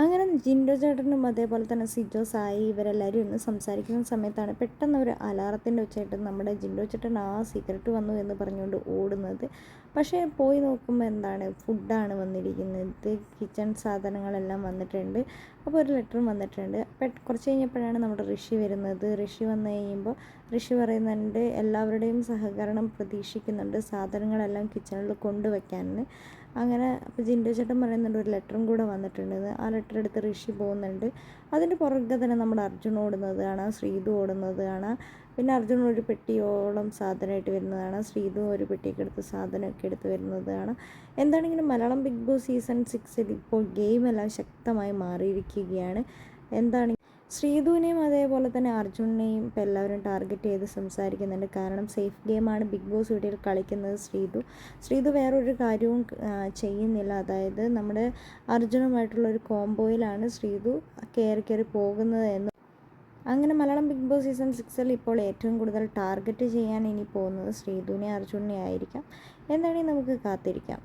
അങ്ങനെ ജിൻഡോ ചേട്ടനും അതേപോലെ തന്നെ സിജോ സായി ഇവരെല്ലാവരും ഇന്ന് സംസാരിക്കുന്ന സമയത്താണ് പെട്ടെന്ന് ഒരു അലാറത്തിന്റെ ഉച്ചയായിട്ട് നമ്മുടെ ജിൻഡോ ചേട്ടൻ ആ സീക്രട്ട് വന്നു എന്ന് പറഞ്ഞുകൊണ്ട് ഓടുന്നത്. പക്ഷേ പോയി നോക്കുമ്പോൾ എന്താണ് ഫുഡാണ് വന്നിരിക്കുന്നത്. കിച്ചൺ സാധനങ്ങളെല്ലാം വന്നിട്ടുണ്ട്. അപ്പോൾ ഒരു ലെറ്ററും വന്നിട്ടുണ്ട്. കുറച്ച് കഴിഞ്ഞപ്പോഴാണ് നമ്മുടെ ഋഷി വരുന്നത്. ഋഷി വന്നു കഴിയുമ്പോൾ ഋഷി പറയുന്നുണ്ട് എല്ലാവരുടെയും സഹകരണം പ്രതീക്ഷിക്കുന്നുണ്ട് സാധനങ്ങളെല്ലാം കിച്ചണിൽ കൊണ്ടുവയ്ക്കാൻ അങ്ങനെ ജിൻഡോ ചേട്ടൻ പറയുന്നുണ്ട് ഒരു ലെറ്ററും കൂടെ വന്നിട്ടുണ്ട്. ആ ലെറ്റർ എടുത്ത് ഋഷി പോകുന്നുണ്ട്. അതിന്റെ പുറകെ തന്നെ നമ്മുടെ അർജുൻ ഓടുന്നത് കാണാം ശ്രീതു ഓടുന്നത് കാണാം. പിന്നെ അർജുൻ ഒരു പെട്ടിയോളം സാധനമായിട്ട് വരുന്നതാണ് ശ്രീതു ഒരു പെട്ടിയൊക്കെ എടുത്ത് സാധനമൊക്കെ എടുത്ത് വരുന്നതാണ് എന്താണെങ്കിലും മലയാളം ബിഗ് ബോസ് സീസൺ സിക്സിൽ ഇപ്പോൾ ഗെയിമെല്ലാം ശക്തമായി മാറിയിരിക്കുകയാണ്? എന്താണ് ശ്രീധുവിനെയും അതേപോലെ തന്നെ അർജുനെയും ഇപ്പോൾ എല്ലാവരും ടാർഗറ്റ് ചെയ്ത് സംസാരിക്കുന്നുണ്ട്. കാരണം സേഫ് ഗെയിമാണ് ബിഗ് ബോസ് വീട്ടിൽ കളിക്കുന്നത് ശ്രീധു. ശ്രീധു വേറൊരു കാര്യവും ചെയ്യുന്നില്ല. അതായത് നമ്മുടെ അർജുനുമായിട്ടുള്ള ഒരു കോംബോയിലാണ് ശ്രീധു കയറി കയറി പോകുന്നത് എന്ന്. അങ്ങനെ മലയാളം ബിഗ് ബോസ് സീസൺ സിക്സിൽ ഇപ്പോൾ ഏറ്റവും കൂടുതൽ ടാർഗറ്റ് ചെയ്യാൻ ഇനി പോകുന്നത് ശ്രീധുവിനെ അർജുനെ ആയിരിക്കാം. എന്താണെങ്കിൽ നമുക്ക് കാത്തിരിക്കാം.